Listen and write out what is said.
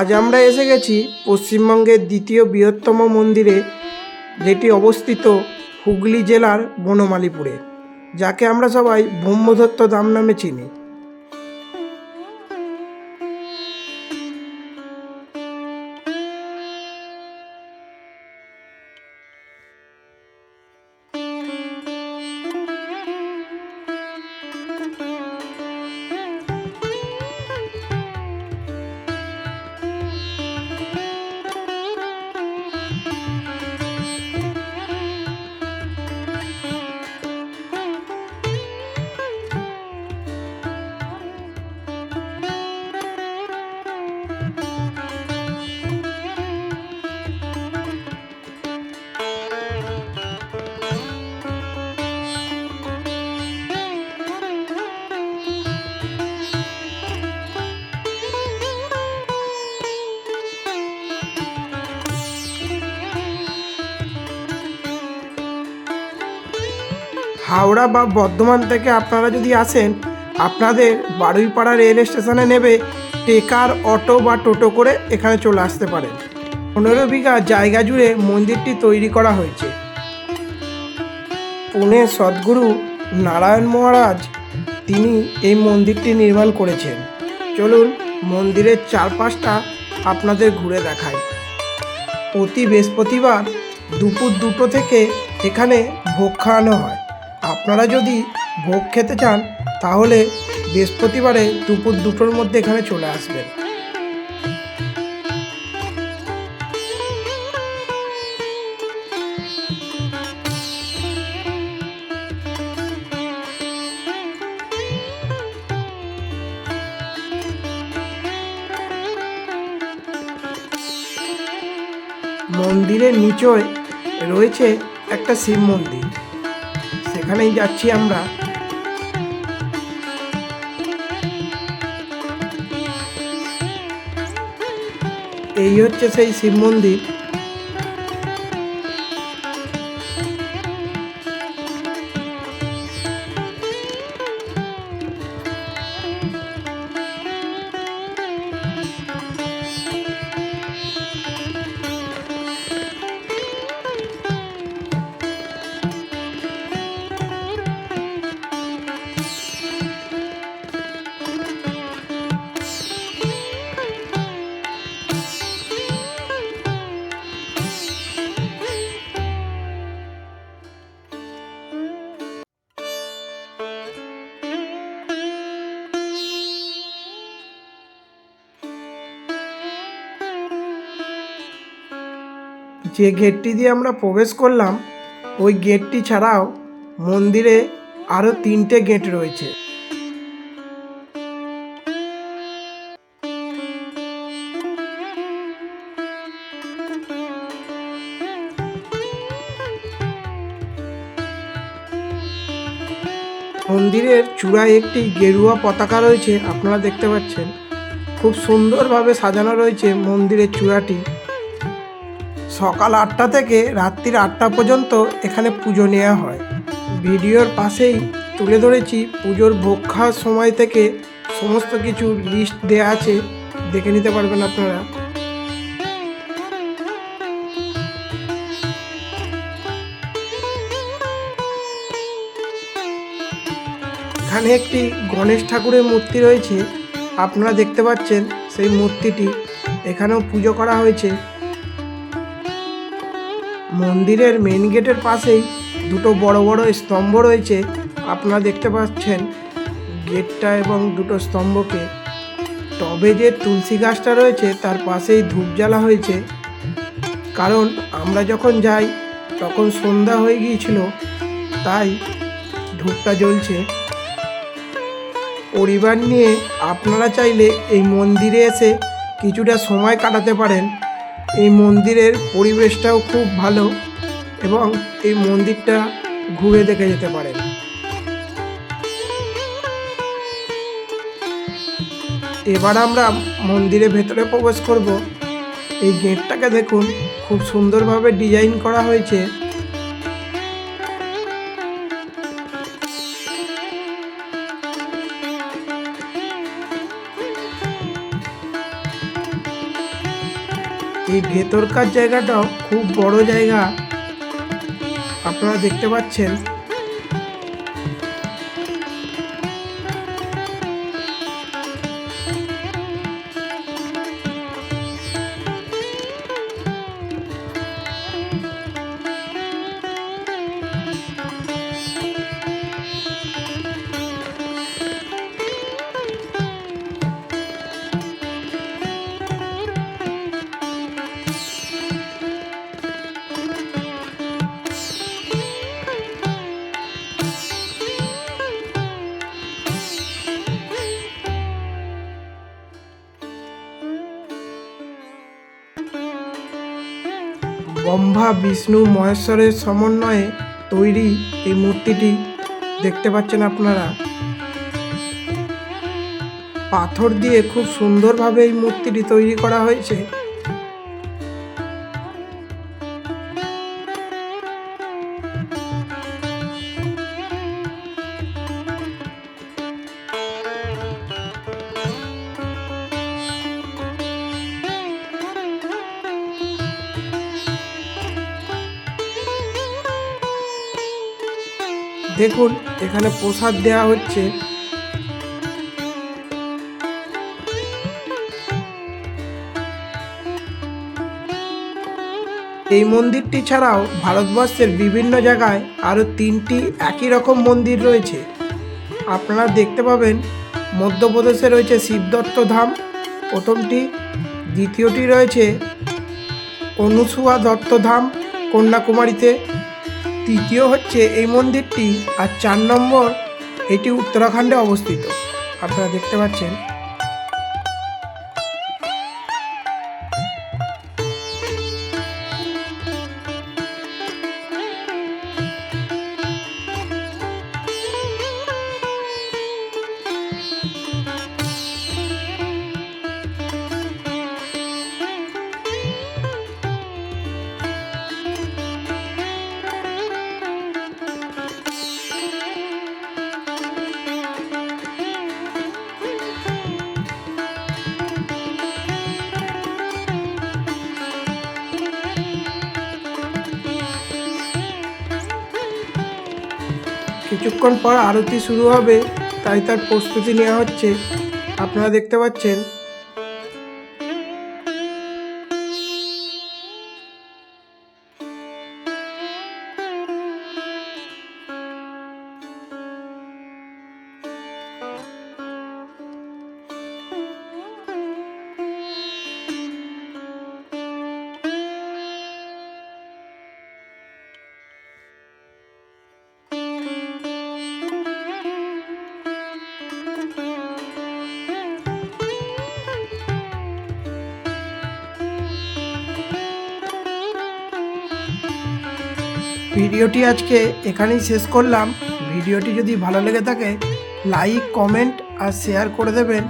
আজ আমরা এসে গেছি পশ্চিমবঙ্গের দ্বিতীয় বৃহত্তম মন্দিরে, যেটি অবস্থিত হুগলি জেলার বনমালীপুরে, যাকে আমরা সবাই ব্রহ্মদত্ত দাম নামে চিনি। হাওড়া বা বর্ধমান থেকে আপনারা যদি আসেন, আপনাদের বারুইপাড়া রেল স্টেশনে নেবে টেকার অটো বা টোটো করে এখানে চলে আসতে পারেন। পনেরো বিঘা জায়গা জুড়ে মন্দিরটি তৈরি করা হয়েছে। পুনে সদ্গুরু নারায়ণ মহারাজ, তিনি এই মন্দিরটি নির্মাণ করেছেন। চলুন মন্দিরের চারপাশটা আপনাদের ঘুরে দেখাই। প্রতি বৃহস্পতিবার দুপুর দুটো থেকে এখানে ভোগ খাওয়ানো হয়। আপনারা যদি ভোগ খেতে চান, তাহলে বৃহস্পতিবারে দুপুর দুটোর মধ্যে এখানে চলে আসবেন। মন্দিরের নিচয় রয়েছে একটা শিব মন্দির। সেখানেই যাচ্ছি আমরা। এই হচ্ছে সেই শিব মন্দির। যে গেটটি দিয়ে আমরা প্রবেশ করলাম ওই গেটটি ছাড়াও মন্দিরে আরও তিনটে গেট রয়েছে। মন্দিরের চূড়ায় একটি গেরুয়া পতাকা রয়েছে, আপনারা দেখতে পাচ্ছেন। খুব সুন্দরভাবে সাজানো রয়েছে মন্দিরের চূড়াটি। সকাল আটটা থেকে রাত্রির আটটা পর্যন্ত এখানে পুজো নেওয়া হয়। ভিডিওর পাশেই তুলে ধরেছি পুজোর ভোগ খাওয়ার সময় থেকে সমস্ত কিছু লিস্ট দেওয়া আছে, দেখে নিতে পারবেন আপনারা। এখানে একটি গণেশ ঠাকুরের মূর্তি রয়েছে। আপনারা দেখতে পাচ্ছেন সেই মূর্তিটি। এখানেও পুজো করা হয়েছে। মন্দিরের মেন গেটের পাশেই দুটো বড় বড় স্তম্ভ রয়েছে। আপনারা দেখতে পাচ্ছেন গেটটা এবং দুটো স্তম্ভকে। টবে যে তুলসী গাছটা রয়েছে, তার পাশেই ধূপ জ্বালা হয়েছে। কারণ আমরা যখন যাই, তখন সন্ধ্যা হয়ে গিয়েছিল, তাই ধূপটা জ্বলছে। পরিবার নিয়ে আপনারা চাইলে এই মন্দিরে এসে কিছুটা সময় কাটাতে পারেন। এই মন্দিরের পরিবেশটাও খুব ভালো এবং এই মন্দিরটা ঘুরে দেখে যেতে পারেন। এবার আমরা মন্দিরের ভেতরে প্রবেশ করব। এই গেটটাকে দেখুন, খুব সুন্দরভাবে ডিজাইন করা হয়েছে। ভেতরকার জায়গাটাও খুব বড় জায়গা। আপনারা দেখতে পাচ্ছেন ব্রহ্মা, বিষ্ণু, মহেশ্বরের সমন্বয়ে তৈরি এই মূর্তিটি। দেখতে পাচ্ছেন আপনারা? পাথর দিয়ে খুব সুন্দরভাবে এই মূর্তিটি তৈরি করা হয়েছে। দেখুন, এখানে প্রসাদ দেওয়া হচ্ছে। এই মন্দিরটি ছাড়াও ভারতবর্ষের বিভিন্ন জায়গায় আরও তিনটি একই রকম মন্দির রয়েছে। আপনারা দেখতে পাবেন, মধ্যপ্রদেশে রয়েছে শিবদত্ত ধাম, প্রথমটি, দ্বিতীয়টি রয়েছে, অনুসুয়া দত্ত ধাম, কন্যাকুমারীতে তৃতীয় হচ্ছে এই মন্দিরটি আর চার নম্বর এটি উত্তরাখণ্ডে অবস্থিত। আপনারা দেখতে পাচ্ছেন কিছুক্ষণ পর আরতি শুরু হবে তাই তার প্রস্তুতি নেওয়া হচ্ছে। আপনারা দেখতে পাচ্ছেন ভিডিওটি আজকে এখানেই শেষ করলাম। ভিডিওটি যদি ভালো লেগে থাকে লাইক কমেন্ট আর শেয়ার করে দেবেন।